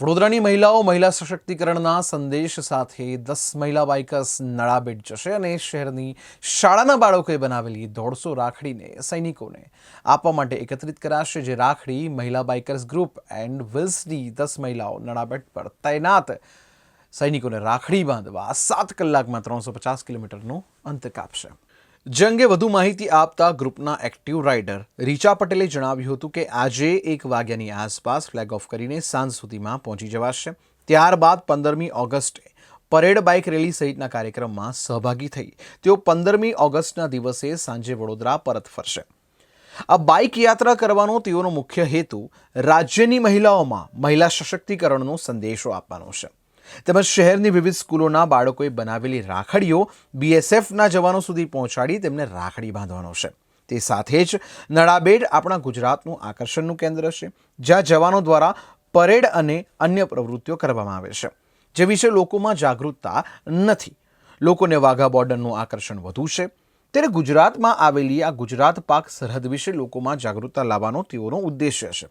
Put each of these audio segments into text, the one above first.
વડોદરાની મહિલાઓ મહિલા સશક્તિકરણના સંદેશ સાથે દસ મહિલા બાઇકર્સ નળાબેટ જશે અને શહેરની શાળાના બાળકોએ બનાવેલી દોઢસો રાખડીને સૈનિકોને આપવા માટે એકત્રિત કરાશે, જે રાખડી મહિલા બાઇકર્સ ગ્રુપ એન્ડ વિલ્સની દસ મહિલાઓ નળાબેટ પર તૈનાત સૈનિકોને રાખડી બાંધવા સાત કલાકમાં ત્રણસો પચાસ કિલોમીટરનો અંત કાપશે. જે અંગે વધુ માહિતી આપતા ગ્રુપના એક્ટિવ રાઇડર રીચા પટેલે જણાવ્યું હતું કે આજે એક વાગ્યાની આસપાસ ફ્લેગ ઓફ કરીને સાંજ સુધીમાં પહોંચી જવાશે. ત્યારબાદ પંદરમી ઓગસ્ટે પરેડ બાઇક રેલી સહિતના કાર્યક્રમમાં સહભાગી થઈ. તેઓ પંદરમી ઓગસ્ટના દિવસે સાંજે વડોદરા પરત ફરશે. આ બાઇક યાત્રા કરવાનો તેઓનો મુખ્ય હેતુ રાજ્યની મહિલાઓમાં મહિલા સશક્તિકરણનો સંદેશો આપવાનો છે. તેમજ શહેરની વિવિધ સ્કૂલોના બાળકોએ બનાવેલી રાખડીઓ બીએસએફના જવાનો સુધી પહોંચાડી તેમને રાખડી બાંધવાનો છે. તે સાથે જ નળાબેડ આપણા ગુજરાતનું આકર્ષણનું કેન્દ્ર છે, જ્યાં જવાનો દ્વારા પરેડ અને અન્ય પ્રવૃત્તિઓ કરવામાં આવે છે, જે વિશે લોકોમાં જાગૃતતા નથી. લોકોને વાઘા બોર્ડરનું આકર્ષણ વધુ છે. ત્યારે ગુજરાતમાં આવેલી આ ગુજરાત પાક સરહદ વિશે લોકોમાં જાગૃતતા લાવવાનો તેઓનો ઉદ્દેશ્ય છે.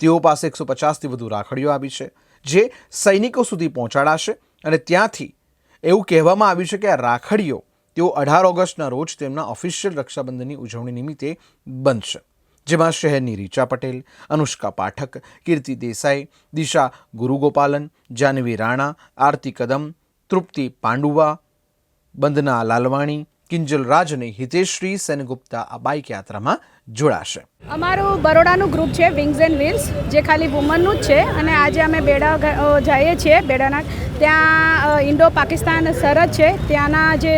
તેઓ પાસે એકસો પચાસથી વધુ રાખડીઓ આવી છે, જે સૈનિકો સુધી પહોંચાડાશે અને ત્યાંથી એવું કહેવામાં આવ્યું છે કે આ રાખડીઓ તેઓ અઢાર ઓગસ્ટના રોજ તેમના ઓફિશિયલ રક્ષાબંધનની ઉજવણી નિમિત્તે બનશે. જેમાં શહેરની રીચા પટેલ, અનુષ્કા પાઠક, કીર્તિ દેસાઈ, દિશા ગુરુગોપાલન, જાનવી રાણા, આરતી કદમ, તૃપ્તિ પાંડુવા બંદના લાલવાણી કિંજલ રાજની હિતેશ્રી સેનગુપ્તા આ બાઇક યાત્રામાં જોડાશે. અમારું બરોડાનું ગ્રુપ છે વિંગ્સ એન્ડ વ્હીલ્સ જે ખાલી વુમનનું જ છે અને આજે અમે બેડા જઈએ છીએ બેડાના. ત્યાં ઇન્ડો પાકિસ્તાન સરહદ છે, ત્યાંના જે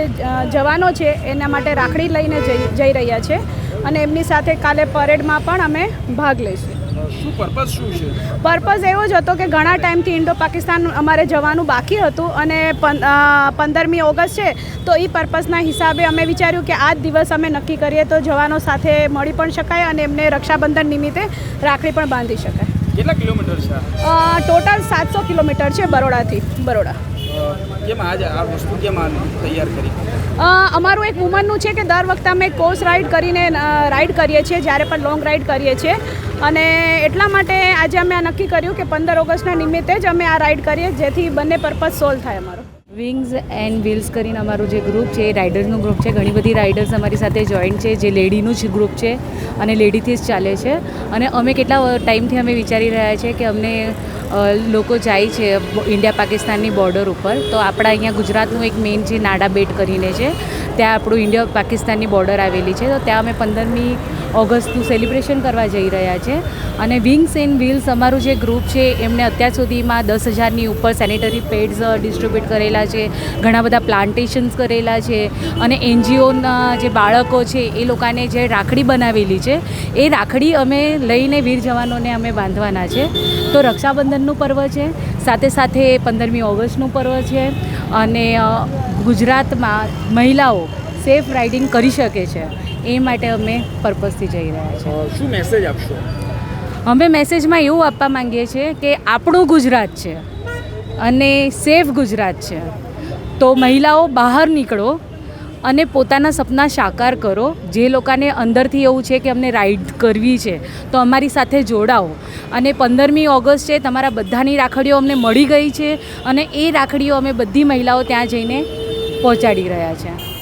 જવાનો છે, એના માટે રાખડી લઈને જઈ રહ્યા છે. અને એમની સાથે કાલે પરેડમાં પણ અમે ભાગ લઈશું. શું પર્પઝ શું છે? પર્પઝ એવો જ હતો કે ઘણા ટાઈમથી ઇન્ડો પાકિસ્તાન અમારે જવાનું બાકી હતું અને પંદરમી ઓગસ્ટ છે તો એ પર્પઝના હિસાબે અમે વિચાર્યું કે આ જ દિવસ અમે નક્કી કરીએ તો જવાનો સાથે મળી પણ શકાય અને એમને રક્ષાબંધન નિમિત્તે રાખડી પણ બાંધી શકાય. કેટલા કિલોમીટર છે ટોટલ સાતસો કિલોમીટર છે બરોડાથી બરોડા. કેમ આજ આ વસ્તુ કેમ તૈયાર કરી? અમારું એક વુમનનું છે કે દર વખતે અમે કોર્સ રાઇડ કરીને રાઇડ કરીએ છીએ જ્યારે પણ લોંગ રાઇડ કરીએ છીએ. અને એટલા માટે આજે અમે આ નક્કી કર્યું કે પંદર ઓગસ્ટના નિમિત્તે જ અમે આ રાઇડ કરીએ જેથી બંને પર્પઝ સોલ્વ થાય અમારો. વિંગ્સ એન્ડ વ્હીલ્સ કરીને અમારું જે ગ્રુપ છે એ રાઇડર્સનું ગ્રુપ છે. ઘણી બધી રાઇડર્સ અમારી સાથે જોઈન્ટ છે જે લેડીનું જ ગ્રુપ છે અને લેડીથી જ ચાલે છે. અને અમે કેટલા ટાઈમથી અમે વિચારી રહ્યા છીએ કે અમને લોકો જાય છે ઇન્ડિયા પાકિસ્તાનની બોર્ડર ઉપર. તો આપણા અહીંયા ગુજરાતનું એક મેઇન છે નાડા બેટ કરીને છે, ત્યાં આપણું ઇન્ડિયા પાકિસ્તાનની બોર્ડર આવેલી છે. તો ત્યાં અમે પંદરમી ઓગસ્ટનું સેલિબ્રેશન કરવા જઈ રહ્યા છે. અને વિંગ્સ એન્ડ વ્હીલ્સ અમારું જે ગ્રુપ છે, એમને અત્યાર સુધીમાં દસ હજારની ઉપર સેનિટરી પેડ્સ ડિસ્ટ્રીબ્યુટ કરેલા છે, ઘણા બધા પ્લાન્ટેશન્સ કરેલા છે અને એનજીઓના જે બાળકો છે, એ લોકોને જે રાખડી બનાવેલી છે, એ રાખડી અમે લઈને વીર જવાનોને અમે બાંધવાના છે. તો રક્ષાબંધનનું પર્વ છે, સાથે સાથે પંદરમી ઓગસ્ટનું પર્વ છે અને ગુજરાતમાં મહિલાઓ સેફ રાઇડિંગ કરી શકે છે. એ માટે અમે પર્પઝથી જઈ રહ્યા છીએ. શું મેસેજ આપશો? અમે મેસેજમાં એવું આપવા માંગીએ છીએ કે આપણું ગુજરાત છે અને સેફ ગુજરાત છે. તો મહિલાઓ બહાર નીકળો અને પોતાના સપના સાકાર કરો. જે લોકોને અંદરથી એવું છે કે અમને રાઈડ કરવી છે તો અમારી સાથે જોડાઓ. અને પંદરમી ઓગસ્ટ છે તમારા બધાની રાખડીઓ અમને મળી ગઈ છે અને એ રાખડીઓ અમે બધી મહિલાઓ ત્યાં જઈને પહોંચાડી રહ્યા છે.